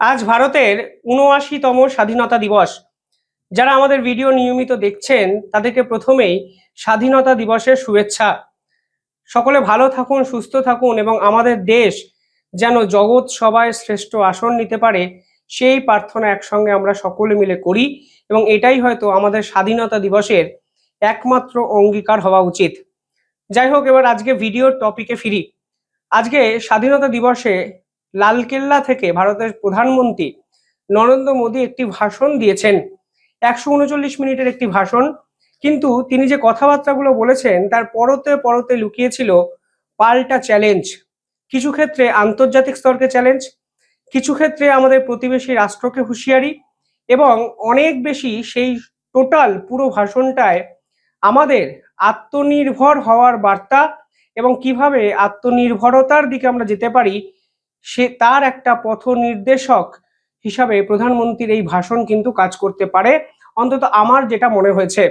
আজ ভারতের উনআশিতম স্বাধীনতা দিবস। যারা আমাদের ভিডিও নিয়মিত দেখছেন, তাদেরকে প্রথমেই স্বাধীনতা দিবসের শুভেচ্ছা। সকলে ভালো থাকুন, সুস্থ থাকুন এবং আমাদের দেশ যেন জগৎ সবাই শ্রেষ্ঠ আসন নিতে পারে, সেই প্রার্থনা একসঙ্গে আমরা সকলে মিলে করি এবং এটাই হয়তো আমাদের স্বাধীনতা দিবসের একমাত্র অঙ্গীকার হওয়া উচিত। যাই হোক, এবার আজকে ভিডিওর টপিকে ফিরি। আজকে স্বাধীনতা দিবসে লালকেল্লা থেকে ভারতের প্রধানমন্ত্রী নরেন্দ্র মোদী একটি ভাষণ দিয়েছেন। একশো উনচল্লিশ মিনিটের একটি ভাষণ। কিন্তু তিনি যে কথাবার্তাগুলো বলেছেন, তার পরতে পরতে লুকিয়েছিল পাল্টা চ্যালেঞ্জ। কিছু ক্ষেত্রে আন্তর্জাতিক স্তরকে চ্যালেঞ্জ, কিছু ক্ষেত্রে আমাদের প্রতিবেশী রাষ্ট্রকে হুঁশিয়ারি এবং অনেক বেশি সেই টোটাল পুরো ভাষণটায় আমাদের আত্মনির্ভর হওয়ার বার্তা এবং কীভাবে আত্মনির্ভরতার দিকে আমরা যেতে পারি সে তার একটা পথ নির্দেশক হিসাবে প্রধানমন্ত্রীর এই ভাষণ কিন্তু কাজ করতে পারে। অন্তত আমার যেটা মনে হয়েছে।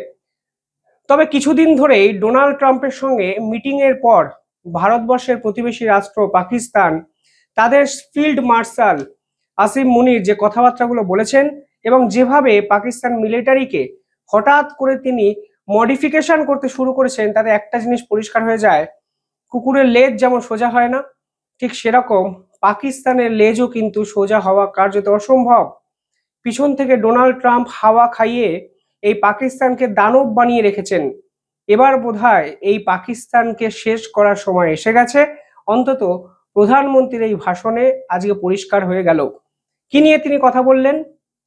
তবে কিছুদিন ধরেই ডোনাল্ড ট্রাম্পের সঙ্গে মিটিং এর পর ভারতবর্ষের প্রতিবেশী রাষ্ট্র পাকিস্তান, তাদের ফিল্ড মার্শাল আসিম মুনির যে কথাবার্তাগুলো বলেছেন এবং যেভাবে পাকিস্তান মিলিটারিকে হঠাৎ করে তিনি মডিফিকেশন করতে শুরু করেছেন, তাতে একটা জিনিস পরিষ্কার হয়ে যায়, কুকুরের লেজ যেমন সোজা হয় না, ঠিক সেরকম পাকিস্তানের লেজও কিন্তু সোজা হওয়া কার্যত অসম্ভব। পিছন থেকে ডোনাল্ড ট্রাম্প হাওয়া খাইয়ে এই পাকিস্তানকে দানব বানিয়ে রেখেছেন। এবার বোধহয় এই পাকিস্তানকে শেষ করার সময় এসে গেছে। অন্তত প্রধানমন্ত্রীর এই ভাষণে আজকে পরিষ্কার হয়ে গেল। কি নিয়ে তিনি কথা বললেন?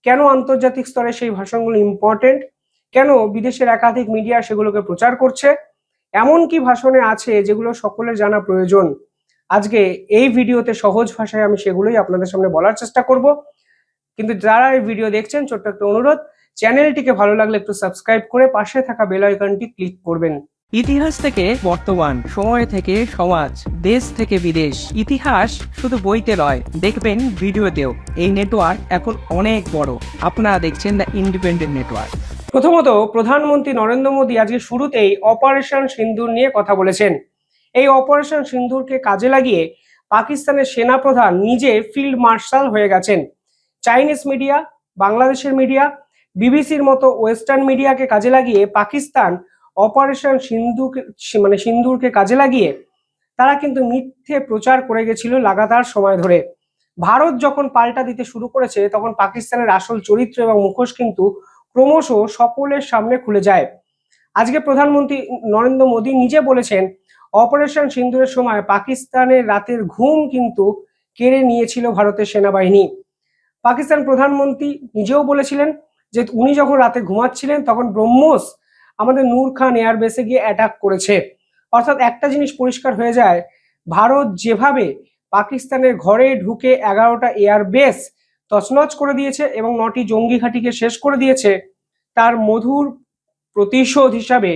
কেন আন্তর্জাতিক স্তরে সেই ভাষণগুলো ইম্পর্টেন্ট কেন বিদেশের একাধিক মিডিয়া সেগুলোকে প্রচার করছে? এমন কি ভাষণে আছে যেগুলো সকলের জানা প্রয়োজন? আজকে এই ভিডিওতে সহজ ভাষায় আমি সেগুলোই আপনাদের সামনে বলার চেষ্টা করব। কিন্তু যারা এই ভিডিও দেখছেন ছোট্ট একটা অনুরোধ চ্যানেলটিকে ভালো লাগলে একটু সাবস্ক্রাইব করে পাশে থাকা বেল আইকনটি ক্লিক করবেন। ইতিহাস থেকে বর্তমান সময় থেকে সমাজ দেশ থেকে বিদেশ। ইতিহাস শুধু বইতে নয় দেখবেন ভিডিওতেও। এই নেটওয়ার্ক এখন অনেক বড়। আপনারা দেখছেন দ্য ইন্ডিপেন্ডেন্ট নেটওয়ার্ক প্রথমত প্রধানমন্ত্রী নরেন্দ্র মোদী আজকে শুরুতেই অপারেশন সিন্দুর নিয়ে কথা বলেছেন। এই অপারেশন সিন্ধুরকে কাজে লাগিয়ে পাকিস্তানের সেনাপ্রধান নিজে ফিল্ড মার্শাল হয়ে গেছেন। চাইনিজ মিডিয়া, বাংলাদেশের মিডিয়া, বিবিসির মতো ওয়েস্টার্ন মিডিয়াকে কাজে লাগিয়ে পাকিস্তান অপারেশন সিন্ধুকে মানে সিন্দুরকে কাজে লাগিয়ে তারা কিন্তু মিথ্যে প্রচার করে গেছিল লাগাতার সময় ধরে। ভারত যখন পাল্টা দিতে শুরু করেছে, তখন পাকিস্তানের আসল চরিত্র এবং মুখোশ কিন্তু ক্রমশ সকলের সামনে খুলে যায়। আজকে প্রধানমন্ত্রী নরেন্দ্র মোদী নিজে বলেছেন অপারেশন সিন্দুরের সময় পাকিস্তানের রাতের ঘুম কিন্তু কেড়ে নিয়েছিল ভারতের সেনাবাহিনী। পাকিস্তান প্রধানমন্ত্রী নিজেও বলেছিলেন যে উনি যখন রাতে ঘুমাচ্ছিলেন তখন ব্রহ্মোস আমাদের নূর খান এয়ারবেসে গিয়ে অ্যাটাক করেছে। অর্থাৎ একটা জিনিস পরিষ্কার হয়ে যায়, ভারত যেভাবে পাকিস্তানের ঘরে ঢুকে এগারোটা এয়ারবেস তছনছ করে দিয়েছে এবং নটি জঙ্গি ঘাঁটিকে শেষ করে দিয়েছে, তার মধুর প্রতিশোধ হিসাবে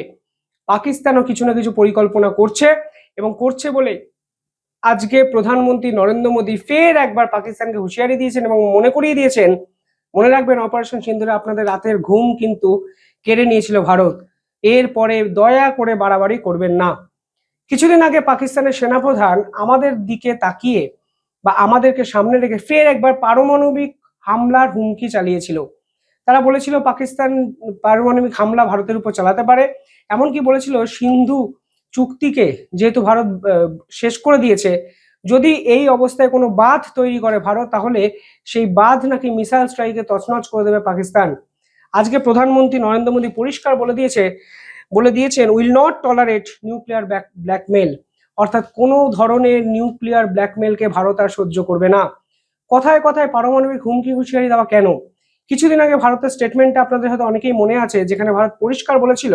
পাকিস্তানও কিছু না কিছু পরিকল্পনা করছে এবং করছে বলে আজকে প্রধানমন্ত্রী নরেন্দ্র মোদী ফের একবার পাকিস্তানকে হুঁশিয়ারি দিয়েছেন এবং মনে করিয়ে দিয়েছেন, মনে রাখবেন অপারেশন সিন্দুরে আপনাদের রাতের ঘুম কিন্তু কেড়ে নিয়েছিল ভারত। এরপরে দয়া করে বাড়াবাড়ি করবেন না। কিছুদিন আগে পাকিস্তানের সেনাপ্রধান আমাদের দিকে তাকিয়ে বা আমাদেরকে সামনে রেখে ফের একবার পারমাণবিক হামলার হুমকি চালিয়েছিল। তারা বলেছিল পাকিস্তান পারমাণবিক হামলা ভারতের উপর চালাতে পারে। এমনকি বলেছিল সিন্ধু চুক্তিকে যেহেতু ভারত শেষ করে দিয়েছে, যদি এই অবস্থায় কোনো বাঁধ তৈরি করে ভারত, তাহলে সেই বাঁধ নাকি মিসাইল স্ট্রাইকে তছনছ করে দেবে পাকিস্তান। আজকে প্রধানমন্ত্রী নরেন্দ্র মোদী পরিষ্কার বলে দিয়েছে, বলে দিয়েছেন, will not tolerate nuclear blackmail. অর্থাৎ কোনো ধরনের নিউক্লিয়ার ব্ল্যাকমেলকে ভারত আর সহ্য করবে না। কথায় কথায় পারমাণবিক হুমকি হুঁশিয়ারি দেওয়া কেন? কিছুদিন আগে ভারতের স্টেটমেন্টটা আপনাদের হয়তো অনেকেই মনে আছে, যেখানে ভারত পরিষ্কার বলেছিল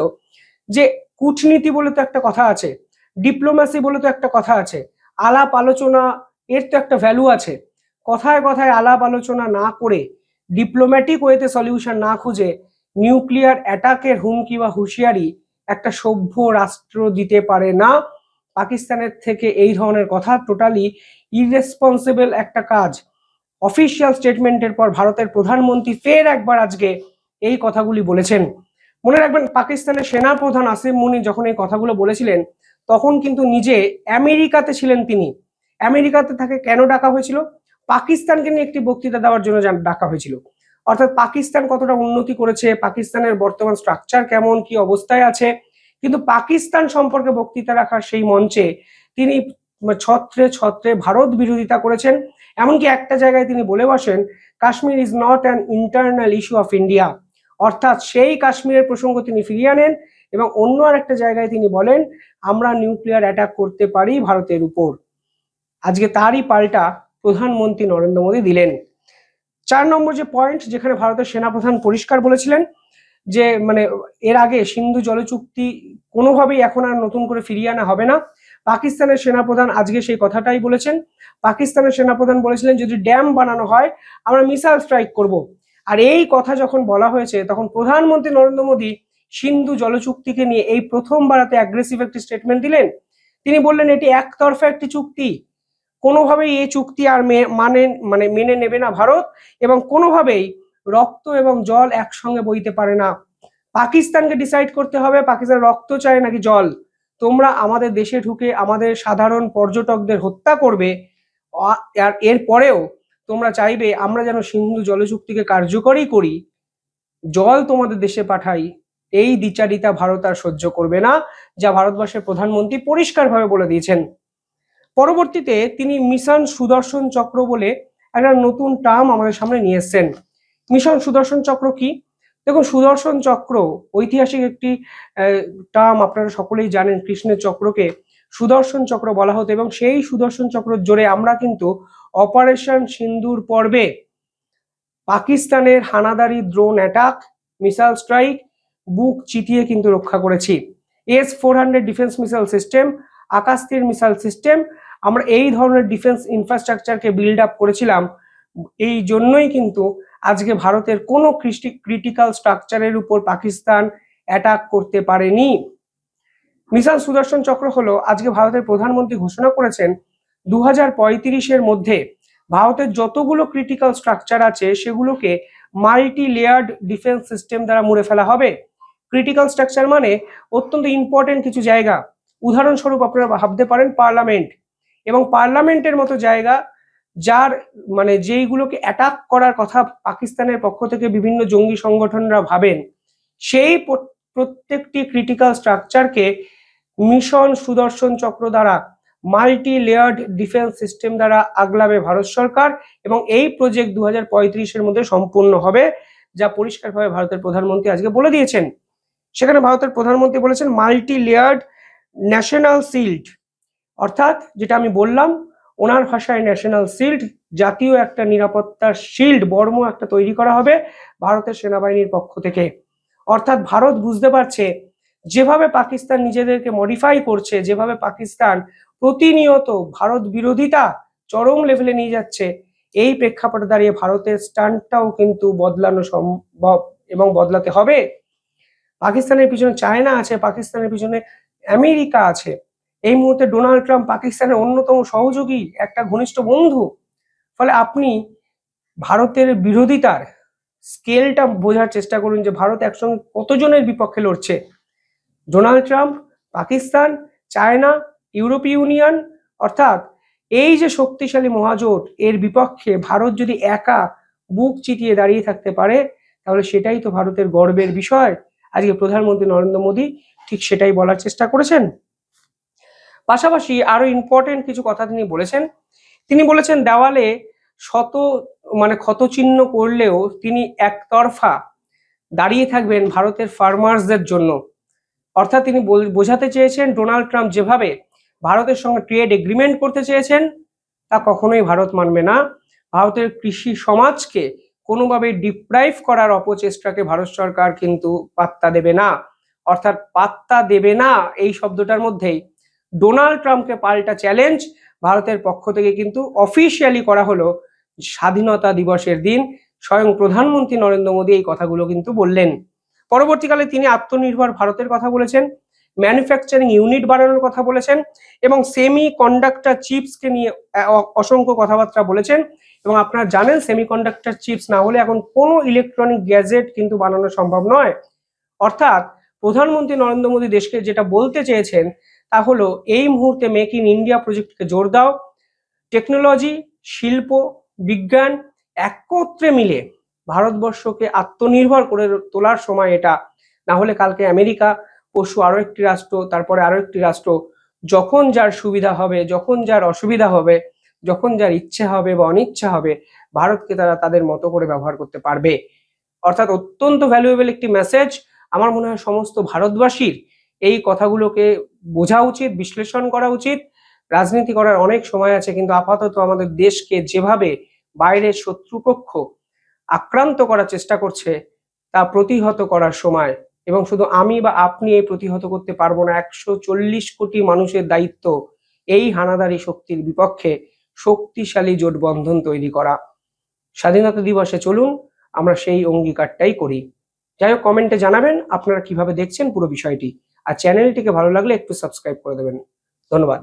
যে কূটনীতি বলে তো একটা কথা আছে ডিপ্লোম্যাসি বলে তো একটা কথা আছে, আলাপ আলোচনা এর তো একটা ভ্যালু আছে। কথায় কথায় আলাপ আলোচনা না করে ডিপ্লোম্যাটিক ওয়েতে সলিউশন না খুঁজে নিউক্লিয়ার অ্যাটাকের হুমকি বা হুঁশিয়ারি একটা সভ্য রাষ্ট্র দিতে পারে না। পাকিস্তানের থেকে এই ধরনের কথা টোটালি ইরেসপন্সিবল একটা কাজ। অফিসিয়াল স্টেটমেন্টের পর ভারতের প্রধানমন্ত্রী ফের একবার আজকে এই কথাগুলি বলেছেন। মনে রাখবেন, পাকিস্তানের সেনা প্রধান আসিম মুনি যখন এই কথাগুলো বলেছিলেন, তখন কিন্তু নিজে আমেরিকাতে ছিলেন তিনি। আমেরিকাতে তাকে কেন ডাকা হয়েছিল? পাকিস্তানকে নিয়ে একটি বক্তৃতা দেওয়ার জন্য জান- ডাকা হয়েছিল। অর্থাৎ পাকিস্তান কতটা উন্নতি করেছে, পাকিস্তানের বর্তমান স্ট্রাকচার কেমন, কি অবস্থায় আছে? কিন্তু পাকিস্তান সম্পর্কে বক্তৃতা রাখার সেই মঞ্চে তিনি ছত্রে ছত্রে ভারত বিরোধিতা করেছেন, এমনকি একটা জায়গায় তিনি বলে বসেন, Kashmir is not an internal issue of India অর্থাৎ সেই কাশ্মীরের প্রসঙ্গ তিনি ফিরিয়ে আনেন এবং অন্য আর একটা জায়গায় তিনি বলেন, আমরা নিউক্লিয়ার অ্যাটাক করতে পারি ভারতের উপর। আজকে তারই পাল্টা প্রধানমন্ত্রী নরেন্দ্র মোদী দিলেন। চার নম্বর যে পয়েন্ট যেখানে ভারতের সেনাপ্রধান পরিষ্কার বলেছিলেন, যে মানে এর আগে সিন্ধু জল চুক্তি কোনোভাবেই এখন আর নতুন করে ফিরিয়ে আনা হবে না। পাকিস্তানের সেনাপ্রধান আজকে সেই কথাটাই বলেছেন। পাকিস্তানের সেনাপ্রধান বলেছিলেন, যদি ড্যাম বানানো হয়, আমরা মিসাইল স্ট্রাইক করব। আর এই কথা যখন বলা হয়েছে, তখন প্রধানমন্ত্রী নরেন্দ্র মোদী সিন্ধু জল চুক্তিকে নিয়ে এই প্রথমবার এত অ্যাগ্রেসিভ একটি স্টেটমেন্ট দিলেন। তিনি বললেন, এটি একতরফা একটি চুক্তি। কোনোভাবেই এই চুক্তি আর মানে মানে মেনে নেবে না ভারত এবং কোনোভাবেই রক্ত এবং জল একসঙ্গে বইতে পারে না। পাকিস্তানকে ডিসাইড করতে হবে, পাকিস্তান রক্ত চায় নাকি জল? তোমরা আমাদের দেশে ঢুকে আমাদের সাধারণ পর্যটকদের হত্যা করবে আর এরপরেও তোমরা চাইবে আমরা যেন সিন্ধু জল চুক্তিকে কার্যকরী করি। জল তোমাদের দেশে পাঠাই, এই দ্বিচারিতা ভারত আর সহ্য করবে না, যা ভারতবর্ষের প্রধানমন্ত্রী পরিষ্কারভাবে বলে দিয়েছেন। পরবর্তীতে তিনি মিশন সুদর্শন চক্র বলে একটা নতুন টার্ম আমাদের সামনে নিয়ে এসছেন। মিশন সুদর্শন চক্র কি? দেখুন সুদর্শন চক্র ঐতিহাসিক একটি টার্ম আপনারা সকলেই জানেন কৃষ্ণের চক্রকে। সুদর্শন চক্র বলা হতো এবং সেই সুদর্শন চক্র জোরে আমরা কিন্তু অপারেশন সিন্দুর পর্বে পাকিস্তানের হানাদারি ড্রোন অ্যাটাক, মিসাইল স্ট্রাইক, বুক চিটিয়ে কিন্তু রক্ষা করেছি। S four hundred defence missile system Akashteer missile system, আমরা এই ধরনের ডিফেন্স ইনফ্রাস্ট্রাকচারকে বিল্ড আপ করেছিলাম। এই জন্যই কিন্তু আজকে ভারতের কোনো ক্রিটিক্যাল স্ট্রাকচারের উপর পাকিস্তান অ্যাটাক করতে পারেনি। মিসাইল সুদর্শন চক্র হলো, আজকে ভারতের প্রধানমন্ত্রী ঘোষণা করেছেন দু পঁয়ত্রিশের মধ্যে ভারতের যতগুলো ক্রিটিক্যাল স্ট্রাকচার আছে, সেগুলোকে মাল্টি লেয়ার্ড ডিফেন্স সিস্টেম দ্বারা মুড়ে ফেলা হবে। ক্রিটিক্যাল স্ট্রাকচার মানে অত্যন্ত ইম্পর্টেন্ট কিছু জায়গা। উদাহরণস্বরূপ আপনারা ভাবতে পারেন পার্লামেন্ট এবং পার্লামেন্টের মতো জায়গা যার মানে যেইগুলোকে অ্যাটাক করার কথা পাকিস্তানের পক্ষ থেকে বিভিন্ন জঙ্গি সংগঠনরা ভাবেন, সেই প্রত্যেকটি ক্রিটিক্যাল স্ট্রাকচারকে মিশন সুদর্শন চক্র দ্বারা মাল্টি লেয়ার্ড ডিফেন্স সিস্টেম দ্বারা আগলাবে ভারত সরকার এবং এই প্রজেক্ট দু হাজার মধ্যে সম্পূর্ণ হবে, যা পরিষ্কারভাবে ভারতের প্রধানমন্ত্রী আজকে বলে দিয়েছেন। সেখানে ভারতের প্রধানমন্ত্রী বলেছেন মাল্টি লেয়ার্ড ন্যাশনাল সিল্ড অর্থাৎ যেটা আমি বললাম ওনার ভাষায় ন্যাশনাল শিল্ড জাতীয় একটা নিরাপত্তার শিল্ড বর্ম একটা তৈরি করা হবে ভারতের সেনাবাহিনীর পক্ষ থেকে। অর্থাৎ ভারত বুঝতে পারছে, যেভাবে পাকিস্তান নিজেদেরকে মডিফাই করছে, যেভাবে পাকিস্তান প্রতিনিয়ত ভারত বিরোধিতা চরম লেভেলে নিয়ে যাচ্ছে, এই প্রেক্ষাপটে দাঁড়িয়ে ভারতের স্ট্যান্ডটাও কিন্তু বদলানো সম্ভব এবং বদলাতে হবে। পাকিস্তানের পিছনে চায়না আছে, পাকিস্তানের পিছনে আমেরিকা আছে। এই মুহূর্তে ডোনাল্ড ট্রাম্প পাকিস্তানের অন্যতম সহযোগী একটা ঘনিষ্ঠ বন্ধু। ফলে আপনি ভারতের বিরোধিতার স্কেলটা বোঝার চেষ্টা করুন যে ভারত একসঙ্গে কতজনের বিপক্ষে লড়ছে। Donald Trump, Pakistan, China European Union, অর্থাৎ এই যে শক্তিশালী মহাজোট, এর বিপক্ষে ভারত যদি একা বুক চিতিয়ে দাঁড়িয়ে থাকতে পারে, তাহলে সেটাই তো ভারতের গর্বের বিষয়। আজকে প্রধানমন্ত্রী নরেন্দ্র মোদী ঠিক সেটাই বলার চেষ্টা করেছেন। পাশাপাশি আরও ইম্পর্টেন্ট কিছু কথা তিনি বলেছেন। তিনি বলেছেন, দেওয়ালে শত মানে ক্ষতচিহ্ন করলেও তিনি একতরফা দাঁড়িয়ে থাকবেন ভারতের ফার্মার্সদের জন্য। অর্থাৎ তিনি বোঝাতে চেয়েছেন ডোনাল্ড ট্রাম্প যেভাবে ভারতের সঙ্গে ট্রেড এগ্রিমেন্ট করতে চেয়েছেন, তা কখনোই ভারত মানবে না। ভারতের কৃষি সমাজকে কোনোভাবে ডিপ্রাইভ করার অপচেষ্টাকে ভারত সরকার কিন্তু পাত্তা দেবে না। অর্থাৎ পাত্তা দেবে না এই শব্দটার মধ্যেই। ডোনাল্ড ট্রাম্পকে পাল্টা চ্যালেঞ্জ। ভারতের পক্ষ থেকে কিন্তু অফিসিয়ালি করা হলো স্বাধীনতা দিবসের দিন। স্বয়ং প্রধানমন্ত্রী নরেন্দ্র মোদী এই কথাগুলো কিন্তু বললেন। পরবর্তীকালে তিনি আত্মনির্ভর ভারতের কথা বলেছেন ম্যানুফ্যাকচারিং ইউনিট বাড়ানোর কথা বলেছেন এবং সেমি কন্ডাক্টর চিপসকে নিয়ে অসংখ্য কথাবার্তা বলেছেন। এবং আপনারা জানেন সেমি কন্ডাক্টর চিপস না হলে এখন কোনো ইলেকট্রনিক গ্যাজেট কিন্তু বানানো সম্ভব নয়। অর্থাৎ প্রধানমন্ত্রী নরেন্দ্র মোদী দেশকে যেটা বলতে চেয়েছেন তা হলো, এই মুহূর্তে মেক ইন ইন্ডিয়া প্রজেক্টকে জোর দাও। টেকনোলজি, শিল্প, বিজ্ঞান একত্রে মিলে ভারতবর্ষকে আত্মনির্ভর করে তোলার সময় এটা। না হলে কালকে আমেরিকা পশু আরও একটি রাষ্ট্র, তারপরে আরও একটি রাষ্ট্র। যখন যার সুবিধা হবে, যখন যার অসুবিধা হবে, যখন যার ইচ্ছে হবে বা অনিচ্ছা হবে, ভারতকে তারা তাদের মতো করে ব্যবহার করতে পারবে। অর্থাৎ অত্যন্ত ভ্যালুয়েবল একটি মেসেজ আমার মনে হয় সমস্ত ভারতবাসীর এই কথাগুলোকে বোঝা উচিত, বিশ্লেষণ করা উচিত। রাজনীতি করার অনেক সময় আছে, কিন্তু আপাতত আমাদের দেশকে যেভাবে বাইরের শত্রুপক্ষ আক্রান্ত করার চেষ্টা করছে, তা প্রতিহত করার সময় এবং শুধু আমি বা আপনি এই প্রতিহত করতে পারব না, একশো চল্লিশ কোটি মানুষের দায়িত্ব এই হানাদারি শক্তির বিপক্ষে শক্তিশালী জোটবন্ধন তৈরি করা। স্বাধীনতা দিবসে চলুন, আমরা সেই অঙ্গীকারটাই করি। যাই হোক কমেন্টে জানাবেন, আপনারা কীভাবে দেখছেন পুরো বিষয়টি। আর চ্যানেলটিকে ভালো লাগলে একটু সাবস্ক্রাইব করে দেবেন। ধন্যবাদ।